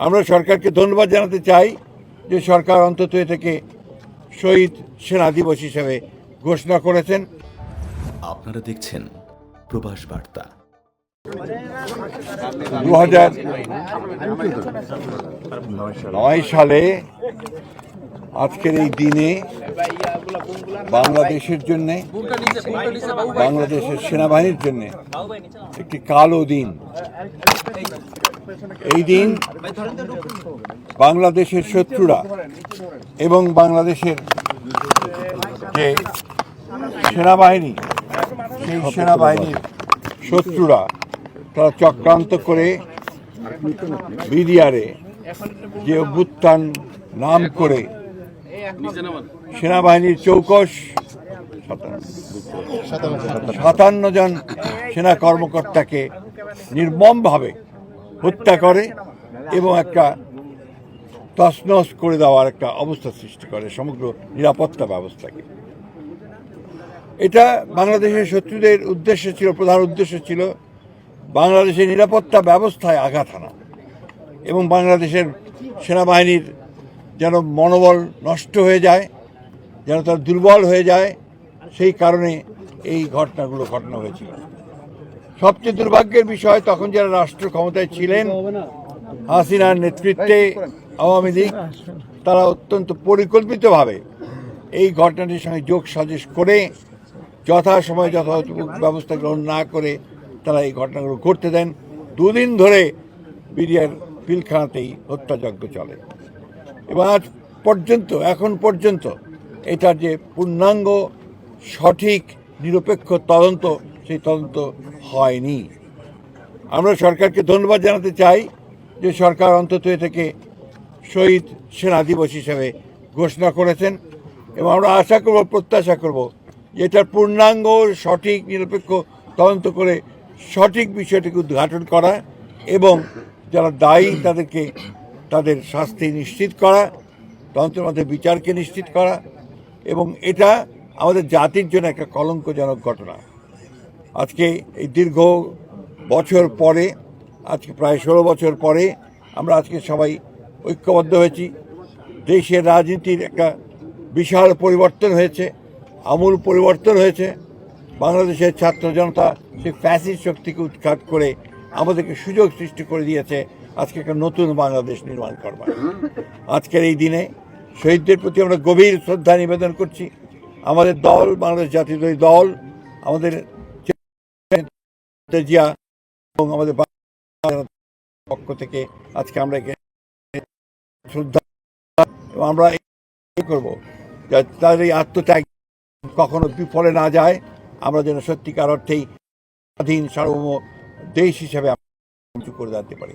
আমরা সরকারকে ধন্যবাদ জানাতে চাই যে সরকার অন্তত এটাকে শহীদ সেনা দিবস হিসেবে ঘোষণা করেছেন। আপনারা দেখছেন প্রবাস বার্তা। দু হাজার নয় সালে আজকের এই দিনে বাংলাদেশের জন্যে, বাংলাদেশের সেনাবাহিনীর জন্য একটি কালো দিন। এই দিন বাংলাদেশের শত্রুরা এবং বাংলাদেশের যে সেনাবাহিনী, সেই সেনাবাহিনীর শত্রুরা, তারা চক্রান্ত করে বিডিআরে যে অভ্যুত্থান নাম করে সেনাবাহিনীর চৌকস, সাতান্ন জন সেনা কর্মকর্তাকে নির্মমভাবে হত্যা করে এবং একটা তছনছ করে দেওয়ার একটা অবস্থা সৃষ্টি করে সমগ্র নিরাপত্তা ব্যবস্থাকে। এটা বাংলাদেশের শত্রুদের উদ্দেশ্য ছিল, প্রধান উদ্দেশ্য ছিল বাংলাদেশের নিরাপত্তা ব্যবস্থায় আঘাত হানা এবং বাংলাদেশের সেনাবাহিনীর যেন মনোবল নষ্ট হয়ে যায় যেন তারা দুর্বল হয়ে যায়, সেই কারণে এই ঘটনাগুলো ঘটনা হয়েছিল। সবচেয়ে দুর্ভাগ্যের বিষয়, তখন যারা রাষ্ট্র ক্ষমতায় ছিলেন, হাসিনার নেতৃত্বে আওয়ামী লীগ, তারা অত্যন্ত পরিকল্পিতভাবে এই ঘটনাটির সঙ্গে যোগ সাজেশ করে, যথাসময়ে যথাযথ ব্যবস্থা গ্রহণ না করে তারা এই ঘটনাগুলো ঘটতে দেন। দুদিন ধরে বিডিআর পিলখানাতেই হত্যাযজ্ঞ চলে। এবং আজ পর্যন্ত, এখন পর্যন্ত এটার যে পূর্ণাঙ্গ, সঠিক, নিরপেক্ষ তদন্ত, সেই তদন্ত হয়নি। আমরা সরকারকে ধন্যবাদ জানাতে চাই যে সরকার অন্তত এটাকে শহীদ সেনা দিবস হিসাবে ঘোষণা করেছেন এবং আমরা আশা করব, প্রত্যাশা করব যে এটার পূর্ণাঙ্গ, সঠিক, নিরপেক্ষ তদন্ত করে সঠিক বিষয়টিকে উদ্ঘাটন করা এবং যারা দায়ী তাদেরকে, তাদের শাস্তি নিশ্চিত করা, তদন্তের মধ্যে বিচারকে নিশ্চিত করা এবং এটা আমাদের জাতির জন্য একটা কলঙ্কজনক ঘটনা। আজকে এই দীর্ঘ বছর পরে, আজকে প্রায় ষোলো বছর পরে আমরা আজকে সবাই ঐক্যবদ্ধ হয়েছি। দেশের রাজনীতির একটা বিশাল পরিবর্তন হয়েছে, আমূল পরিবর্তন হয়েছে। বাংলাদেশের ছাত্র জনতা সেই ফ্যাসিস শক্তিকে উৎখাত করে আমাদেরকে সুযোগ সৃষ্টি করে দিয়েছে আজকে একটা নতুন বাংলাদেশ নির্মাণ করবার। আজকের এই দিনে শহীদদের প্রতি আমরা গভীর শ্রদ্ধা নিবেদন করছি। আমাদের দল, বাংলাদেশ জাতীয় দল, আমাদের জিয়া এবং আমাদের পক্ষ থেকে আজকে আমরা শ্রদ্ধা এবং আমরা করব তাদের এই আত্মত্যাগ কখনো বিফলে না যায়। আমরা যেন সত্যিকার অর্থেই স্বাধীন, সার্বভৌম দেশ হিসেবে আমরা করে দাঁড়াতে পারি।